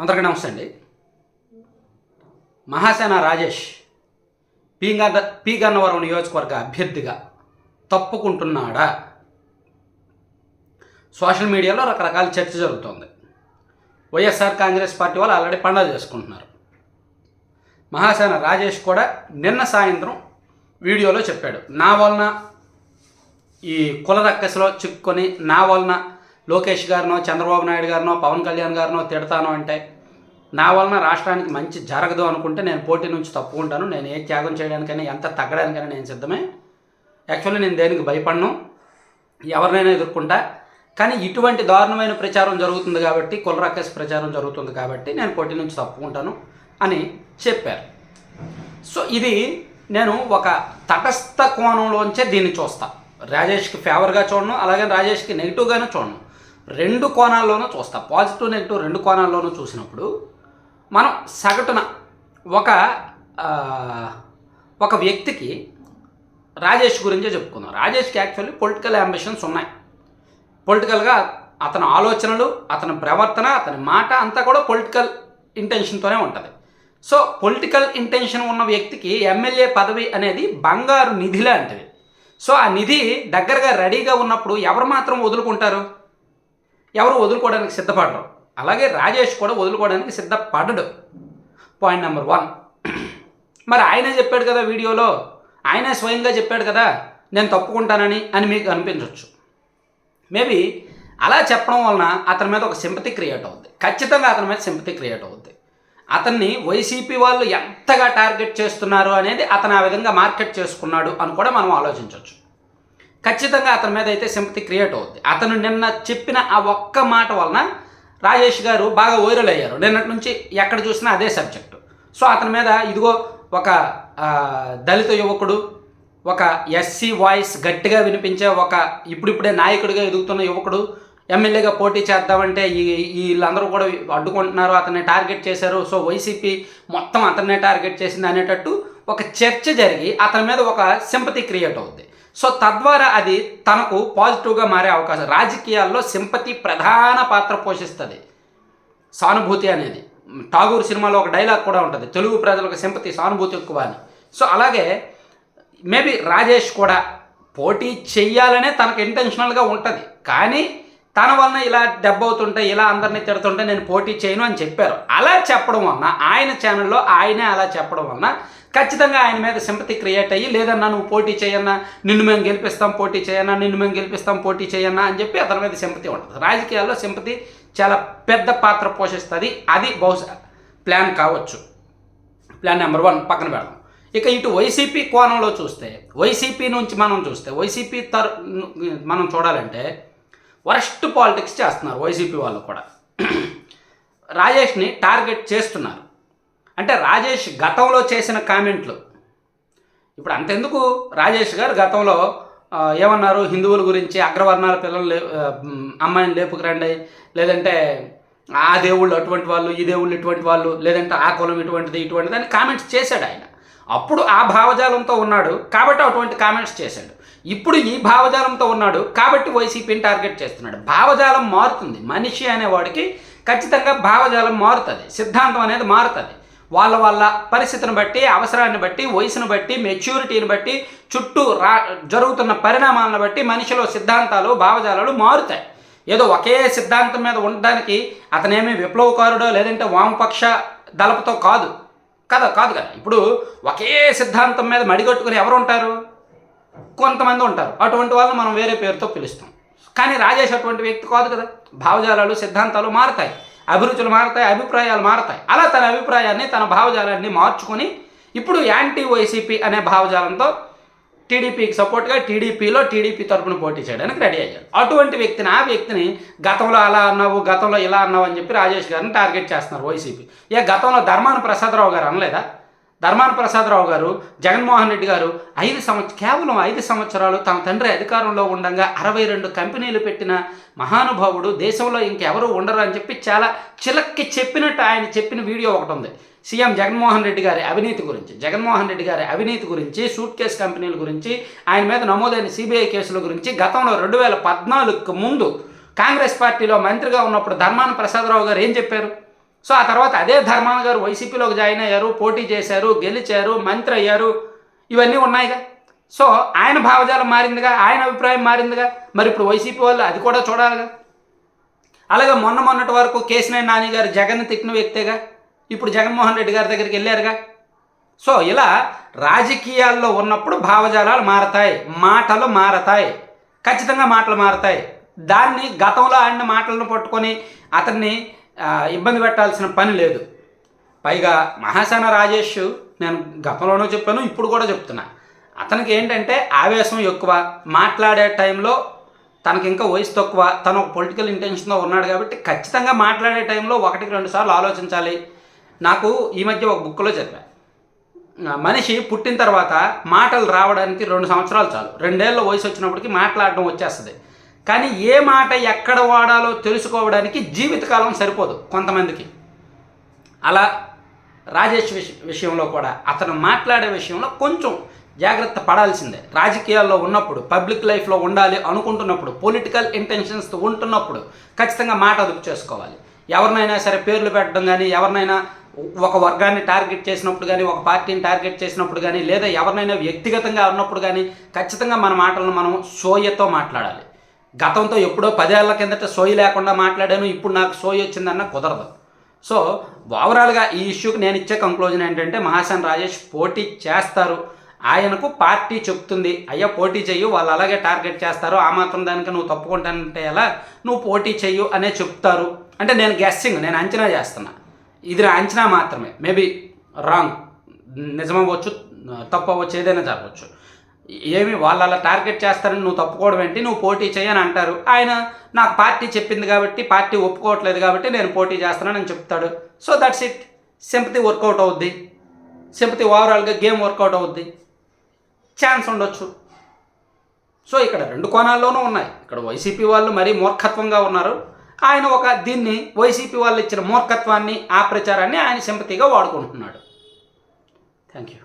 అందరికీ నమస్తే అండి. మహాసేన రాజేష్ పీ పీ గన్నవరం నియోజకవర్గ అభ్యర్థిగా తప్పుకుంటున్నాడా? సోషల్ మీడియాలో రకరకాల చర్చ జరుగుతోంది. వైఎస్ఆర్ కాంగ్రెస్ పార్టీ వాళ్ళు ఆల్రెడీ పండుగ చేసుకుంటున్నారు. మహాసేన రాజేష్ కూడా నిన్న సాయంత్రం వీడియోలో చెప్పాడు. నా వలన ఈ కుల రక్కసలో చిక్కుకొని నా వలన లోకేష్ గారినో చంద్రబాబు నాయుడు గారినో పవన్ కళ్యాణ్ గారినో తిడతాను అంటే నా వలన రాష్ట్రానికి మంచి జరగదు అనుకుంటే నేను పోటీ నుంచి తప్పుకుంటాను. నేను ఏ త్యాగం చేయడానికైనా ఎంత తగ్గడానికైనా నేను సిద్ధమే. యాక్చువల్లీ నేను దేనికి భయపడను? ఎవరినైనా ఎదుర్కొంటా. కానీ ఇటువంటి దారుణమైన ప్రచారం జరుగుతుంది కాబట్టి కుల ప్రచారం జరుగుతుంది కాబట్టి నేను పోటీ నుంచి తప్పుకుంటాను అని చెప్పారు. సో ఇది నేను ఒక తటస్థ కోణంలోంచే దీన్ని చూస్తాను రాజేష్కి ఫేవర్గా చూడను అలాగే రాజేష్కి నెగిటివ్గానే చూడను. రెండు కోణాల్లోనూ చూస్తాం. పాజిటివ్ నెగిటివ్ రెండు కోణాల్లోనూ చూసినప్పుడు మనం సగటున ఒక ఒక వ్యక్తికి రాజేష్ గురించే చెప్పుకుందాం. రాజేష్కి యాక్చువల్లీ పొలిటికల్ అంబిషన్స్ ఉన్నాయి. పొలిటికల్గా అతని ఆలోచనలు అతని ప్రవర్తన అతని మాట అంతా కూడా పొలిటికల్ ఇంటెన్షన్తోనే ఉంటుంది. సో పొలిటికల్ ఇంటెన్షన్ ఉన్న వ్యక్తికి ఎమ్మెల్యే పదవి అనేది బంగారు నిధి లాంటిది. సో ఆ నిధి దగ్గరగా రెడీగా ఉన్నప్పుడు ఎవరు మాత్రం వదులుకుంటారు? ఎవరు వదులుకోవడానికి సిద్ధపడరు. అలాగే రాజేష్ కూడా వదులుకోవడానికి సిద్ధపడడు. పాయింట్ నెంబర్ వన్ మరి ఆయనే చెప్పాడు కదా వీడియోలో? ఆయనే స్వయంగా చెప్పాడు కదా నేను తప్పుకుంటానని అని మీకు అనిపించవచ్చు మేబీ అలా చెప్పడం వలన అతని మీద ఒక సింపతి క్రియేట్ అవుద్ది. ఖచ్చితంగా అతని మీద సింపతి క్రియేట్ అవుద్ది. అతన్ని వైసీపీ వాళ్ళు ఎంతగా టార్గెట్ చేస్తున్నారు అనేది అతను ఆ విధంగా మార్కెట్ చేసుకున్నాడు అని కూడా మనం ఆలోచించవచ్చు ఖచ్చితంగా అతని మీద అయితే సింపతి క్రియేట్ అవుద్ది. అతను నిన్న చెప్పిన ఆ ఒక్క మాట వలన రాజేష్ గారు బాగా వైరల్ అయ్యారు. నిన్నటి నుంచి ఎక్కడ చూసినా అదే సబ్జెక్టు. సో అతని మీద ఇదిగో ఒక దళిత యువకుడు ఒక ఎస్సీ వాయిస్ గట్టిగా వినిపించే ఒక ఇప్పుడిప్పుడే నాయకుడిగా ఎదుగుతున్న యువకుడు ఎమ్మెల్యేగా పోటీ చేద్దామంటే ఈ ఈ వీళ్ళందరూ కూడా అడ్డుకుంటున్నారు అతన్ని టార్గెట్ చేశారు. సో వైసీపీ మొత్తం అతన్నే టార్గెట్ చేసింది అనేటట్టు ఒక చర్చ జరిగి అతని మీద ఒక సింపతి క్రియేట్ అవుద్ది. సో తద్వారా అది తనకు పాజిటివ్గా మారే అవకాశం. రాజకీయాల్లో సింపతి ప్రధాన పాత్ర పోషిస్తుంది. సానుభూతి అనేది. ఠాగూర్ సినిమాలో ఒక డైలాగ్ కూడా ఉంటుంది. తెలుగు ప్రజలకు సింపతి సానుభూతి ఎక్కువ అని. సో అలాగే మేబీ రాజేష్ కూడా పోటీ చెయ్యాలనే తనకు ఇంటెన్షనల్గా ఉంటుంది. కానీ తన వలన ఇలా దెబ్బవుతుంటే ఇలా అందరినీ తిడుతుంటే నేను పోటీ చేయను అని చెప్పారు. అలా చెప్పడం వలన ఆయన ఛానల్లో ఆయనే అలా చెప్పడం వలన ఖచ్చితంగా ఆయన మీద సింపతి క్రియేట్ అయ్యి లేదన్నా నువ్వు పోటీ చేయన్నా నిన్ను మేము గెలిపిస్తాం పోటీ చేయన్నా నిన్ను మేము గెలిపిస్తాం పోటీ చేయన్నా అని చెప్పి అతని మీద సింపతి ఉంటుంది. రాజకీయాల్లో సింపతి చాలా పెద్ద పాత్ర పోషిస్తుంది. అది బహుశా ప్లాన్ కావచ్చు. ప్లాన్ నెంబర్ వన్ పక్కన పెడదాం. ఇక ఇటు వైసీపీ కోణంలో చూస్తే వైసీపీ నుంచి మనం చూస్తే వైసీపీ తర మనం చూడాలంటే వరస్ట్ పాలిటిక్స్ చేస్తున్నారు వైసీపీ వాళ్ళు కూడా. రాజేష్ని టార్గెట్ చేస్తున్నారు. అంటే రాజేష్ గతంలో చేసిన కామెంట్లు. ఇప్పుడు అంతెందుకు? రాజేష్ గారు గతంలో ఏమన్నారు? హిందువుల గురించి అగ్రవర్ణాల పిల్లలు లే అమ్మాయిని లేపుకురండి. లేదంటే ఆ దేవుళ్ళు అటువంటి వాళ్ళు ఈ దేవుళ్ళు ఇటువంటి వాళ్ళు లేదంటే ఆ కులం ఇటువంటిది ఇటువంటిది అని కామెంట్స్ చేశాడు ఆయన. అప్పుడు ఆ భావజాలంతో ఉన్నాడు కాబట్టి అటువంటి కామెంట్స్ చేశాడు. ఇప్పుడు ఈ భావజాలంతో ఉన్నాడు కాబట్టి వైసీపీని టార్గెట్ చేస్తున్నాడు. భావజాలం మారుతుంది. మనిషి అనేవాడికి ఖచ్చితంగా భావజాలం మారుతుంది. సిద్ధాంతం అనేది మారుతుంది. వాళ్ళ వాళ్ళ పరిస్థితిని బట్టి అవసరాన్ని బట్టి వయసును బట్టి మెచ్యూరిటీని బట్టి చుట్టూ రా జరుగుతున్న పరిణామాలను బట్టి మనిషిలో సిద్ధాంతాలు భావజాలాలు మారుతాయి. ఏదో ఒకే సిద్ధాంతం మీద ఉండడానికి అతనేమి విప్లవకారుడో లేదంటే వామపక్ష దళపతో కాదు. కదా కాదు కదా. ఇప్పుడు ఒకే సిద్ధాంతం మీద మడిగట్టుకుని ఎవరు ఉంటారు? కొంతమంది ఉంటారు. అటువంటి వాళ్ళని మనం వేరే పేరుతో పిలుస్తాం. కానీ రాజేష్ అటువంటి వ్యక్తి కాదు కదా. భావజాలాలు సిద్ధాంతాలు మారుతాయి. అభిరుచులు మారతాయి అభిప్రాయాలు మారతాయి. అలా తన అభిప్రాయాన్ని తన భావజాలాన్ని మార్చుకొని ఇప్పుడు యాంటీ వైసీపీ అనే భావజాలంతో టీడీపీకి సపోర్ట్గా టీడీపీలో టీడీపీ తరపున పోటీ చేయడానికి రెడీ అయ్యారు అటువంటి వ్యక్తిని ఆ వ్యక్తిని గతంలో అలా అన్నావు గతంలో ఇలా అన్నావు అని చెప్పి రాజేష్ గారిని టార్గెట్ చేస్తున్నారు వైసీపీ ఏ గతంలో ధర్మాన ప్రసాదరావు గారు అనలేదా? ధర్మాన ప్రసాదరావు గారు జగన్మోహన్ రెడ్డి గారు ఐదు సంవత్సరం కేవలం ఐదు సంవత్సరాలు తన తండ్రి అధికారంలో ఉండగా అరవై రెండు కంపెనీలు పెట్టిన మహానుభావుడు దేశంలో ఇంకెవరూ ఉండరు అని చెప్పి చాలా చిలక్కి చెప్పినట్టు ఆయన చెప్పిన వీడియో ఒకటి ఉంది. సీఎం జగన్మోహన్ రెడ్డి గారి అవినీతి గురించి జగన్మోహన్ రెడ్డి గారి అవినీతి గురించి సూట్ కేస్ కంపెనీల గురించి ఆయన మీద నమోదైన సిబిఐ కేసుల గురించి గతంలో రెండు వేల పద్నాలుగుకు ముందు కాంగ్రెస్ పార్టీలో మంత్రిగా ఉన్నప్పుడు ధర్మాన ప్రసాదరావు గారు ఏం చెప్పారు? సో ఆ తర్వాత అదే ధర్మాన గారు వైసీపీలోకి జాయిన్ అయ్యారు పోటీ చేశారు గెలిచారు మంత్రి అయ్యారు. ఇవన్నీ ఉన్నాయిగా. సో ఆయన భావజాలం మారిందిగా ఆయన అభిప్రాయం మారిందిగా. మరి ఇప్పుడు వైసీపీ వాళ్ళు అది కూడా చూడాలిగా. అలాగే మొన్న మొన్నటి వరకు కేసినేని నాని గారు జగన్ తిట్టిన వ్యక్తేగా ఇప్పుడు జగన్మోహన్ రెడ్డి గారి దగ్గరికి వెళ్ళారుగా. సో ఇలా రాజకీయాల్లో ఉన్నప్పుడు భావజాలాలు మారతాయి మాటలు మారతాయి ఖచ్చితంగా మాటలు మారతాయి. దాన్ని గతంలో ఆడిన మాటలను పట్టుకొని అతన్ని ఇబ్బంది పెట్టాల్సిన పని లేదు. పైగా మహాసేన రాజేష్ నేను గతంలోనూ చెప్పాను ఇప్పుడు కూడా చెప్తున్నా. అతనికి ఏంటంటే ఆవేశం ఎక్కువ. మాట్లాడే టైంలో తనకి ఇంకా వయసు తక్కువ. తను ఒక పొలిటికల్ ఇంటెన్షన్తో ఉన్నాడు కాబట్టి ఖచ్చితంగా మాట్లాడే టైంలో ఒకటికి రెండు సార్లు ఆలోచించాలి. నాకు ఈ మధ్య ఒక బుక్లో చదివా మనిషి పుట్టిన తర్వాత మాటలు రావడానికి రెండు సంవత్సరాలు చాలు. రెండేళ్ళ వయసు వచ్చినప్పటికి మాట్లాడడం వచ్చేస్తుంది. కానీ ఏ మాట ఎక్కడ వాడాలో తెలుసుకోవడానికి జీవితకాలం సరిపోదు కొంతమందికి. అలా రాజేష్ విష విషయంలో కూడా అతను మాట్లాడే విషయంలో కొంచెం జాగ్రత్త పడాల్సిందే. రాజకీయాల్లో ఉన్నప్పుడు పబ్లిక్ లైఫ్లో ఉండాలి అనుకుంటున్నప్పుడు పొలిటికల్ ఇంటెన్షన్స్ ఉంటున్నప్పుడు ఖచ్చితంగా మాట అదుపు చేసుకోవాలి. ఎవరినైనా సరే పేర్లు పెట్టడం కానీ ఎవరినైనా ఒక వర్గాన్ని టార్గెట్ చేసినప్పుడు కానీ ఒక పార్టీని టార్గెట్ చేసినప్పుడు కానీ లేదా ఎవరినైనా వ్యక్తిగతంగా ఉన్నప్పుడు కానీ ఖచ్చితంగా మన మాటలను మనం సోయతో మాట్లాడాలి. గతంతో ఎప్పుడో పదేళ్ళ కిందట సోయి లేకుండా మాట్లాడాను ఇప్పుడు నాకు సోయి వచ్చిందన్న కుదరదు. సో ఓవరాల్గా ఈ ఇష్యూకి నేను ఇచ్చే కంక్లూజన్ ఏంటంటే మహాసేన్ రాజేష్ పోటీ చేస్తారు. ఆయనకు పార్టీ చెప్తుంది. అయ్యా పోటీ చెయ్యు వాళ్ళు అలాగే టార్గెట్ చేస్తారు. ఆ మాత్రం దానికి నువ్వు తప్పుకుంటానంటే ఎలా? నువ్వు పోటీ చెయ్యు అనే చెప్తారు. అంటే నేను గెస్సింగ్ నేను అంచనా చేస్తున్నా. ఇది నా అంచనా మాత్రమే. మేబీ రాంగ్ నిజమవ్వచ్చు తప్పవచ్చు ఏదైనా జరగవచ్చు. ఏమి వాళ్ళు అలా టార్గెట్ చేస్తారని నువ్వు తప్పుకోవడం ఏంటి? నువ్వు పోటీ చేయని అంటారు. ఆయన నాకు పార్టీ చెప్పింది కాబట్టి పార్టీ ఒప్పుకోవట్లేదు కాబట్టి నేను పోటీ చేస్తున్నానని చెప్తాడు. So that's it sympathy work out అవుద్ది. సింపతి ఓవరాల్గా గేమ్ వర్కౌట్ అవుద్ది. ఛాన్స్ ఉండొచ్చు. సో ఇక్కడ రెండు కోణాల్లోనూ ఉన్నాయి. ఇక్కడ వైసీపీ వాళ్ళు మరీ మూర్ఖత్వంగా ఉన్నారు. ఆయన ఒక దీన్ని వైసీపీ వాళ్ళు ఇచ్చిన మూర్ఖత్వాన్ని ఆ ప్రచారాన్ని ఆయన సింపతిగా వాడుకుంటున్నాడు. Thank you